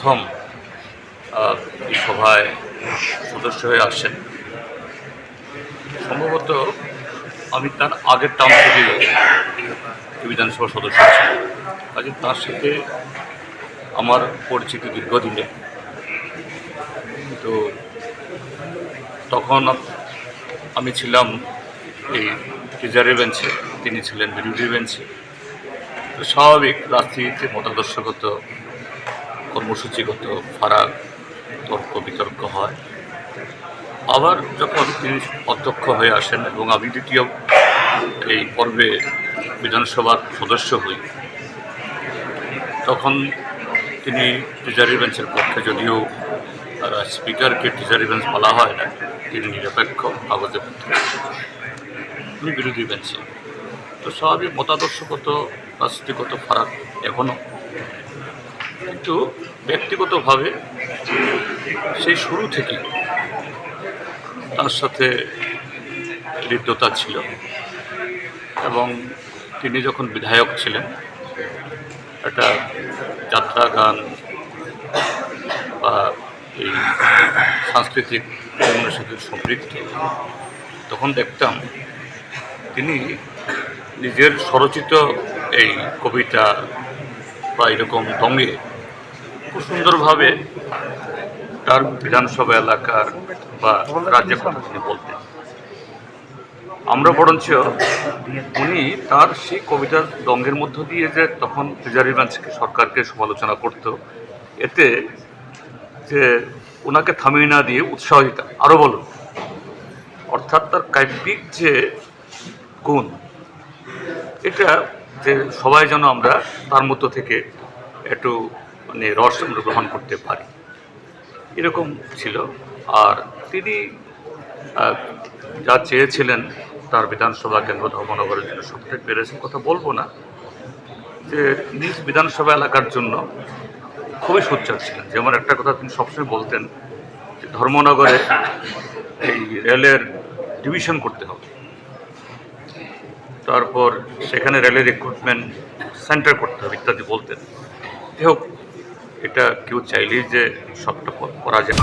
প্রথম এই সভায় সদস্য হয়ে আসছেন। সম্ভবত আমি তার আগের টার্ম থেকে বিধানসভার সদস্য ছিলাম কাজে তার সাথে আমার পরিচিতি দীর্ঘদিনের তো তখন আমি ছিলাম এই টিজারের বেঞ্চে, তিনি ছিলেন বিরোধী বেঞ্চে। তো স্বাভাবিক রাজনীতিতে মতাদর্শগত কর্মসূচিগত ফারাক তর্ক বিতর্ক হয়। আবার যখন তিনি অধ্যক্ষ হয়ে আসেন এবং আমি দ্বিতীয় এই পর্বে বিধানসভার সদস্য হই, তখন তিনি টিজারি বেঞ্চের পক্ষে যদিও স্পিকারকে টিজারি বেঞ্চ বলা হয় না, তিনি নিরপেক্ষ কাগজে তিনি বিরোধী বেঞ্চে তো স্বাভাবিক মতাদর্শগত, রাজনীতিগত ফারাক এখনও কিন্তু ব্যক্তিগতভাবে সেই শুরু থেকেই তার সাথে হৃদ্যতা ছিল। এবং তিনি যখন বিধায়ক ছিলেন, একটা যাত্রা গান বা এই সাংস্কৃতিক কর্মের সাথে সম্পৃক্ত, তখন দেখতাম তিনি নিজের স্বরচিত এই কবিতা বা এরকম দঙ্গে খুব সুন্দরভাবে তার বিধানসভা এলাকার বা রাজ্যের কথা তিনি বলতেন। আমরা বরঞ্চ উনি তার সেই কবিতার দঙ্গের মধ্য দিয়ে যে তখন টিজারি বেঞ্চকে সরকারকে সমালোচনা করত, এতে যে ওনাকে থামিয়ে না দিয়ে উৎসাহ দিতাম আরও বলুন। অর্থাৎ তার কাব্যিক যে গুণ, এটা যে সবাই যেন আমরা তার মতো থেকে একটু মানে রস আমরা গ্রহণ করতে পারি। এরকম ছিল। আর তিনি যা চেয়েছিলেন তার বিধানসভা কেন্দ্র ধর্মনগরের জন্য সবটাই পেরেছেন কথা বলব না, যে নিজ বিধানসভা এলাকার জন্য খুবই সোচ্চার ছিলেন। যেমন একটা কথা তিনি সবসময় বলতেন যে ধর্মনগরে এই রেলের ডিভিশন করতে হবে। তারপর সেখানে রেলের রিক্রুটমেন্ট সেন্টার করতে হবে ইত্যাদি বলতেন। যাই হোক এটা কেউ চাইলেই যে সবটা করা যায়।